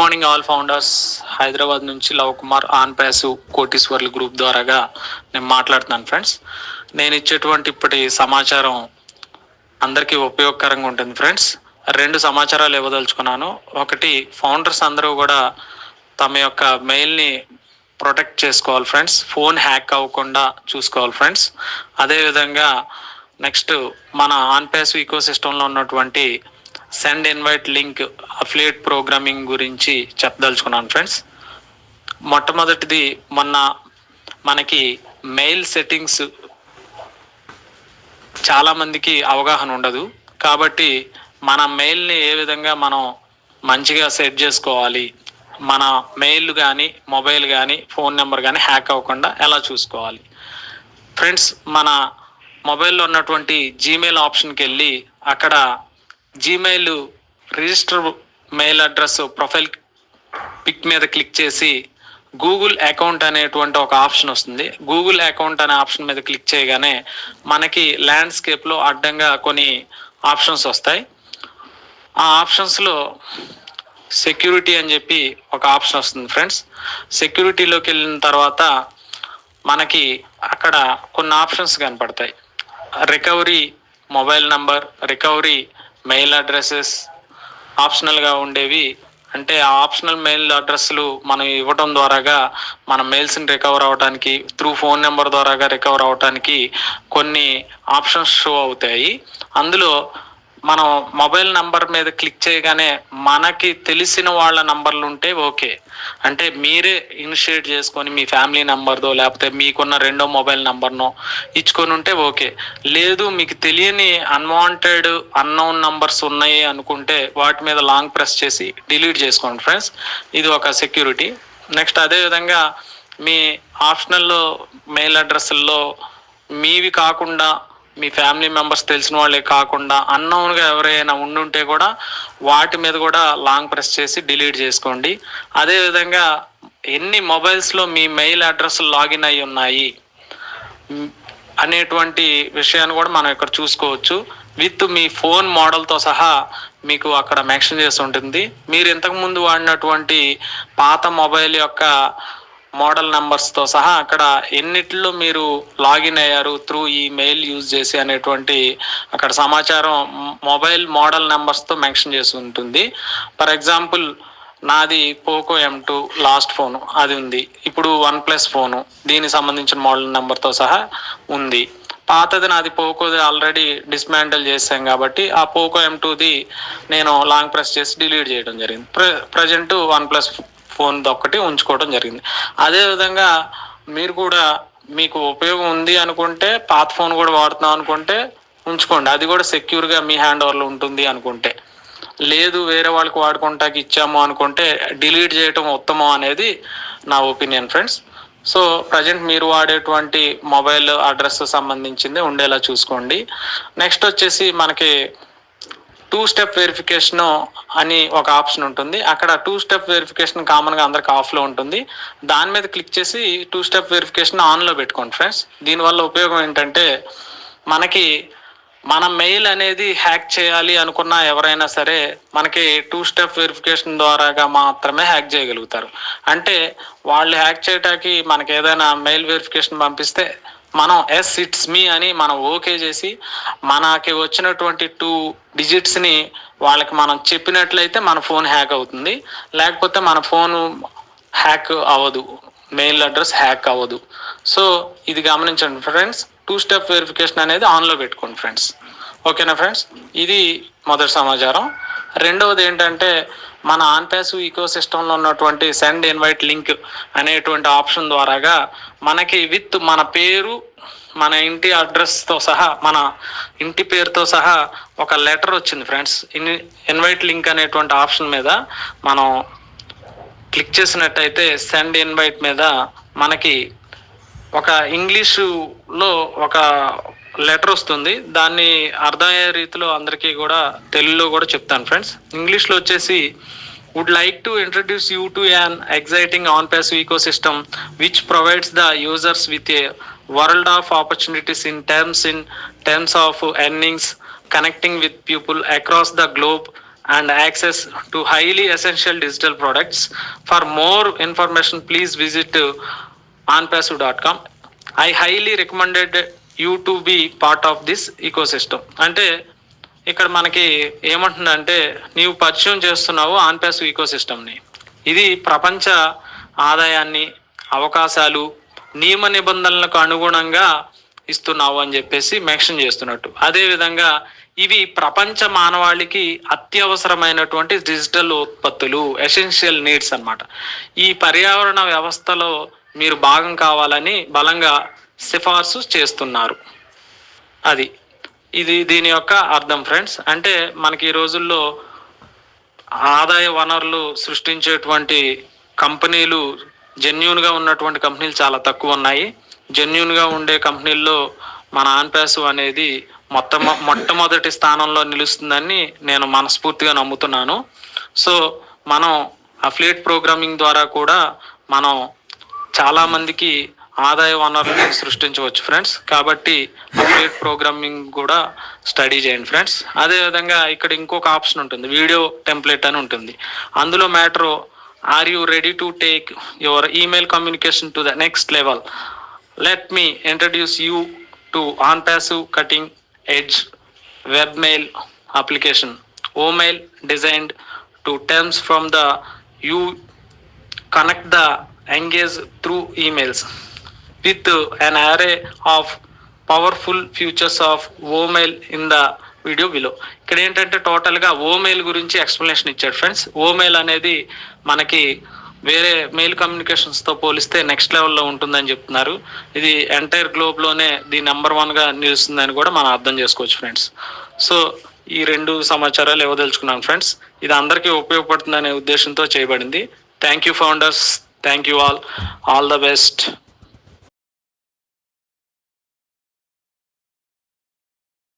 Morning all founders Hyderabad నుంచి లవ్ కుమార్ ఆన్ ప్యాసు కోటీశ్వర్లు గ్రూప్ ద్వారాగా నేను మాట్లాడుతున్నాను ఫ్రెండ్స్. నేను ఇచ్చేటువంటి ఇప్పటి సమాచారం అందరికీ ఉపయోగకరంగా ఉంటుంది ఫ్రెండ్స్. రెండు సమాచారాలు ఇవ్వదలుచుకున్నాను. ఒకటి ఫౌండర్స్ అందరూ కూడా తమ యొక్క మెయిల్ని ప్రొటెక్ట్ చేసుకోవాలి ఫ్రెండ్స్. ఫోన్ హ్యాక్ అవ్వకుండా చూసుకోవాలి ఫ్రెండ్స్. అదేవిధంగా నెక్స్ట్ మన ఆన్ ప్యాస్ ఈకో సిస్టంలో ఉన్నటువంటి send invite link affiliate programming గురించి చెప్పదలుచుకున్నాను ఫ్రెండ్స్ మొట్టమొదటిది మొన్న మనకి మెయిల్ సెట్టింగ్స్ చాలా మందికి అవగాహన ఉండదు. కాబట్టి మన మెయిల్ని ఏ విధంగా మనం మంచిగా సెట్ చేసుకోవాలి మన మెయిల్ కానీ మొబైల్ కానీ ఫోన్ నెంబర్ కానీ హ్యాక్ అవ్వకుండా ఎలా చూసుకోవాలి? ఫ్రెండ్స్ మన మొబైల్లో ఉన్నటువంటి జీమెయిల్ ఆప్షన్కి వెళ్ళి అక్కడ Gmail register mail address profile pic మీద క్లిక్ చేసి గూగుల్ అకౌంట్ అనేటువంటి ఒక ఆప్షన్ వస్తుంది. గూగుల్ అకౌంట్ అనే ఆప్షన్ మీద క్లిక్ చేయగానే మనకి ల్యాండ్స్కేప్లో అడ్డంగా కొన్ని ఆప్షన్స్ వస్తాయి. ఆ ఆప్షన్స్లో సెక్యూరిటీ అని చెప్పి ఒక ఆప్షన్ వస్తుంది ఫ్రెండ్స్ సెక్యూరిటీలోకి వెళ్ళిన తర్వాత మనకి అక్కడ కొన్ని ఆప్షన్స్ కనపడతాయి. Recovery mobile number recovery mail addresses ఆప్షనల్గా ఉండేవి. అంటే ఆ ఆప్షనల్ మెయిల్ అడ్రస్లు మనం ఇవ్వటం ద్వారాగా మన మెయిల్స్ని రికవర్ అవ్వడానికి త్రూ ఫోన్ నెంబర్ ద్వారాగా రికవర్ అవ్వడానికి కొన్ని ఆప్షన్స్ షో అవుతాయి. అందులో మనం మొబైల్ నంబర్ మీద క్లిక్ చేయగానే మనకి తెలిసిన వాళ్ళ నంబర్లు ఉంటే ఓకే. అంటే మీరే ఇనిషియేట్ చేసుకొని మీ ఫ్యామిలీ నంబర్దో లేకపోతే మీకున్న రెండో మొబైల్ నంబర్నో ఇచ్చుకొని ఉంటే ఓకే. లేదు మీకు తెలియని అన్వాంటెడ్ అన్నోన్ నంబర్స్ ఉన్నాయి అనుకుంటే వాటి మీద లాంగ్ ప్రెస్ చేసి డిలీట్ చేసుకోండి ఫ్రెండ్స్. ఇది ఒక సెక్యూరిటీ. నెక్స్ట్ అదేవిధంగా మీ ఆప్షనల్లో మెయిల్ అడ్రస్ల్లో మీవి కాకుండా మీ ఫ్యామిలీ మెంబర్స్ తెలిసిన వాళ్ళే కాకుండా అన్నౌన్గా ఎవరైనా ఉండుంటే కూడా వాటి మీద కూడా లాంగ్ ప్రెస్ చేసి డిలీట్ చేసుకోండి. అదేవిధంగా ఎన్ని మొబైల్స్లో మీ మెయిల్ అడ్రస్ లాగిన్ అయి ఉన్నాయి అనేటువంటి విషయాన్ని కూడా మనం ఇక్కడ చూసుకోవచ్చు. విత్ మీ ఫోన్ మోడల్తో సహా మీకు అక్కడ మెన్షన్ చేసి ఉంటుంది. మీరు ఇంతకుముందు వాడినటువంటి పాత మొబైల్ యొక్క మోడల్తో సహా అక్కడ ఎన్నిట్లో మీరు లాగిన్ అయ్యారు త్రూ ఈ మెయిల్ యూజ్ చేసి అనేటువంటి అక్కడ సమాచారం మొబైల్ మోడల్తో మెన్షన్ చేసి ఉంటుంది. ఫర్ ఎగ్జాంపుల్ నాది Poco M two last phone అది ఉంది. ఇప్పుడు వన్ ప్లస్ ఫోను దీనికి సంబంధించిన మోడల్ నెంబర్తో సహా ఉంది. పాతది నాది పోకోది ఆల్రెడీ డిస్మాంటల్ చేశాం కాబట్టి ఆ పోకో ఎం టూది నేను లాంగ్ ప్రెస్ చేసి డిలీట్ చేయడం జరిగింది. ప్ర ప్రజెంట్ వన్ ప్లస్ ఫోన్ ఒక్కటి ఉంచుకోవడం జరిగింది. అదే విధంగా మీరు కూడా మీకు ఉపయోగం ఉంది అనుకుంటే పాత ఫోన్ కూడా వాడుతున్నాం అనుకుంటే ఉంచుకోండి. అది కూడా సెక్యూర్గా మీ హ్యాండ్ ఓవర్లో ఉంటుంది అనుకుంటే. లేదు వేరే వాళ్ళకి వాడుకుంటాకి ఇచ్చాము అనుకుంటే డిలీట్ చేయటం ఉత్తమం అనేది నా ఒపీనియన్ ఫ్రెండ్స్. సో ప్రజెంట్ మీరు వాడేటువంటి మొబైల్ అడ్రస్ సంబంధించింది ఉండేలా చూసుకోండి. నెక్స్ట్ వచ్చేసి మనకి టూ స్టెప్ వెరిఫికేషన్ అని ఒక ఆప్షన్ ఉంటుంది. అక్కడ టూ స్టెప్ వెరిఫికేషన్ కామన్గా అందరికి ఆఫ్లో ఉంటుంది. దాని మీద క్లిక్ చేసి టూ స్టెప్ వెరిఫికేషన్ ఆన్లో పెట్టుకోండి ఫ్రెండ్స్ దీనివల్ల ఉపయోగం ఏంటంటే మనకి మన మెయిల్ అనేది హ్యాక్ చేయాలి అనుకున్న ఎవరైనా సరే మనకి టూ స్టెప్ వెరిఫికేషన్ ద్వారాగా మాత్రమే హ్యాక్ చేయగలుగుతారు. అంటే వాళ్ళు హ్యాక్ చేయడానికి మనకి ఏదైనా మెయిల్ వెరిఫికేషన్ పంపిస్తే మనం ఎస్ ఇట్స్ మీ అని మనం ఓకే చేసి మనకి వచ్చినటువంటి టూ డిజిట్స్ని వాళ్ళకి మనం చెప్పినట్లయితే మన ఫోన్ హ్యాక్ అవుతుంది. లేకపోతే మన ఫోన్ హ్యాక్ అవ్వదు. మెయిల్ అడ్రస్ హ్యాక్ అవ్వదు. సో ఇది గమనించండి ఫ్రెండ్స్ టూ స్టెప్ వెరిఫికేషన్ అనేది ఆన్లో పెట్టుకోండి ఫ్రెండ్స్ ఓకేనా ఫ్రెండ్స్ ఇది మొదటి సమాచారం. రెండవది ఏంటంటే మన ఆన్పాస్ ఈకో సిస్టంలో ఉన్నటువంటి సెండ్ ఇన్వైట్ లింక్ అనేటువంటి ఆప్షన్ ద్వారాగా మనకి విత్ మన పేరు మన ఇంటి అడ్రస్తో సహా మన ఇంటి పేరుతో సహా ఒక లెటర్ వచ్చింది ఫ్రెండ్స్ ఇన్ ఇన్వైట్ లింక్ అనేటువంటి ఆప్షన్ మీద మనం క్లిక్ చేసినట్టయితే సెండ్ ఇన్వైట్ మీద మనకి ఒక ఇంగ్లీషులో ఒక లెటర్ వస్తుంది. దాన్ని అర్థమయ్యే రీతిలో అందరికీ కూడా తెలుగులో కూడా చెప్తాను ఫ్రెండ్స్ ఇంగ్లీష్లో వచ్చేసి would like to introduce you to an exciting Onpassive ecosystem which provides the users with a world of opportunities in terms in terms of earnings connecting with people across the globe and access to highly essential digital products. For more information please visit on Onpassive dot com. I highly recommended you to be part of this ecosystem అంటే ఇక్కడ మనకి ఏమంటుందంటే నీవు పరిచయం చేస్తున్నావు ఆన్పాసు eco సిస్టమ్ని ఇది ప్రపంచ ఆదాయాన్ని అవకాశాలు నియమ నిబంధనలకు అనుగుణంగా ఇస్తున్నావు అని చెప్పేసి మెన్షన్ చేస్తున్నట్టు. అదేవిధంగా ఇవి ప్రపంచ మానవాళికి అత్యవసరమైనటువంటి డిజిటల్ ఉత్పత్తులు ఎసెన్షియల్ నీడ్స్ అన్నమాట. ఈ పర్యావరణ వ్యవస్థలో మీరు భాగం కావాలని బలంగా సిఫార్సు చేస్తున్నారు. అది. ఇది దీని యొక్క అర్థం ఫ్రెండ్స్. అంటే మనకి ఈ రోజుల్లో ఆదాయ వనరులు సృష్టించేటువంటి కంపెనీలు జెన్యున్గా ఉన్నటువంటి కంపెనీలు చాలా తక్కువ ఉన్నాయి. జెన్యున్గా ఉండే కంపెనీల్లో మన ఆన్పాసివ్ అనేది మొత్తం మొట్టమొదటి స్థానంలో నిలుస్తుందని నేను మనస్ఫూర్తిగా నమ్ముతున్నాను. సో మనం అఫ్లేట్ ప్రోగ్రామింగ్ ద్వారా కూడా మనం చాలామందికి ఆదాయ వనరులను సృష్టించవచ్చు ఫ్రెండ్స్ కాబట్టి అఫ్లేట్ ప్రోగ్రామింగ్ కూడా స్టడీ చేయండి ఫ్రెండ్స్ అదే విధంగా ఇక్కడ ఇంకొక ఆప్షన్ ఉంటుంది. వీడియో టెంప్లెట్ అని ఉంటుంది. అందులో matter Are you ready to take your email communication to the next level? Let me introduce you to OnPassive Cutting Edge webmail application. Omail designed to terms from the you connect the engage through emails with an array of powerful features of Omail in the video below ఇక్కడ ఏంటంటే టోటల్గా ఓమెయిల్ గురించి explanation ఇచ్చాడు friends ఓమెయిల్ అనేది మనకి వేరే mail కమ్యూనికేషన్స్తో పోలిస్తే next లెవెల్లో ఉంటుందని చెప్తున్నారు. ఇది ఎంటైర్ గ్లోబ్లోనే ది నెంబర్ వన్గా నిలుస్తుందని కూడా మనం అర్థం చేసుకోవచ్చు ఫ్రెండ్స్ సో ఈ రెండు సమాచారాలు ఇవ్వదలుచుకున్నాను ఫ్రెండ్స్ ఇది అందరికీ ఉపయోగపడుతుందనే ఉద్దేశంతో చేయబడింది. Thank you founders thank you all all the best